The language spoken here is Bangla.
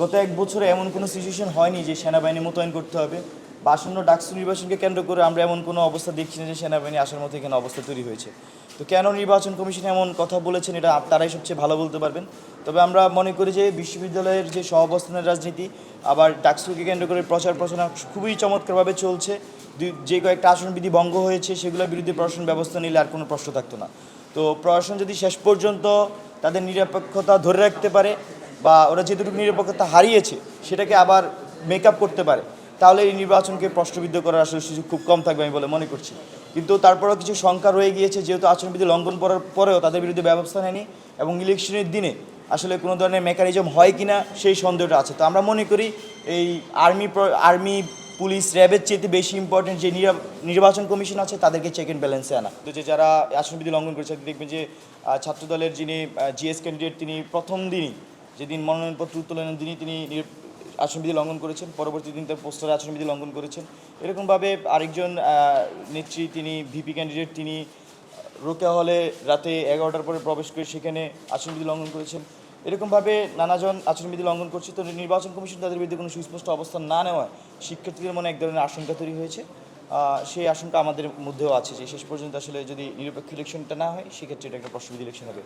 গত এক বছরে এমন কোনো সিচুয়েশন হয়নি যে সেনাবাহিনী মোতায়েন করতে হবে। বা আসন্ন ডাকসু নির্বাচনকে কেন্দ্র করে আমরা এমন কোনো অবস্থা দেখছি না যে সেনাবাহিনী আসার মতো এখানে অবস্থা তৈরি হয়েছে। তো কেন নির্বাচন কমিশন এমন কথা বলেছেন এটা তারাই সবচেয়ে ভালো বলতে পারবেন। তবে আমরা মনে করি যে বিশ্ববিদ্যালয়ের যে সহাবস্থানের রাজনীতি, আবার ডাকসুকে কেন্দ্র করে প্রচার প্রচারণা খুবই চমৎকারভাবে চলছে। যে কয়েকটা আসনবিধি ভঙ্গ হয়েছে, সেগুলোর বিরুদ্ধে প্রশাসন ব্যবস্থা নিলে আর কোনো প্রশ্ন থাকতো না। তো প্রশাসন যদি শেষ পর্যন্ত তাদের নিরপেক্ষতা ধরে রাখতে পারে বা ওরা যেটুকু নিরপেক্ষতা হারিয়েছে, সেটাকে আবার মেক করতে পারে, তাহলে এই নির্বাচনকে প্রশ্নবিদ্ধ করার আসলে সুযোগ খুব কম থাকবে আমি বলে মনে করছি। কিন্তু তারপরেও কিছু শঙ্কা রয়ে গিয়েছে, যেহেতু আচরণবিধি লঙ্ঘন করার পরেও তাদের বিরুদ্ধে ব্যবস্থা নেয়নি এবং ইলেকশনের দিনে আসলে কোনো ধরনের মেকানিজম হয় কিনা সেই সন্দেহটা আছে। তো আমরা মনে করি এই আর্মি আর্মি পুলিশ র্যাবের চেয়ে বেশি ইম্পর্টেন্ট যে নির্বাচন কমিশন আছে, তাদেরকে চেক অ্যান্ড ব্যালেন্সে আনা। তো যে যারা আসনবিধি লঙ্ঘন করেছে দেখবেন যে ছাত্রদলের যিনি জিএস ক্যান্ডিডেট তিনি প্রথম দিনই যেদিন মনোনয়নপত্র উত্তোলনের দিনই তিনি আচরণবিধি লঙ্ঘন করেছেন, পরবর্তী দিন তার পোস্টারে আচরণবিধি লঙ্ঘন করেছেন। এরকমভাবে আরেকজন নেত্রী তিনি, ভিপি ক্যান্ডিডেট তিনি রোকেয়া হলে রাতে এগারোটার পরে প্রবেশ করে সেখানে আচরণবিধি লঙ্ঘন করেছেন। এরকমভাবে নানাজন আচরণবিধি লঙ্ঘন করছে। তো নির্বাচন কমিশন তাদের বিরুদ্ধে কোনো সুস্পষ্ট অবস্থান না নেওয়ায় শিক্ষার্থীদের মনে এক ধরনের আশঙ্কা তৈরি হয়েছে। সেই আশঙ্কা আমাদের মধ্যেও আছে যে শেষ পর্যন্ত আসলে যদি নিরপেক্ষ ইলেকশনটা না হয়, সেক্ষেত্রে এটা একটা প্রশ্নবিধি ইলেকশন হবে।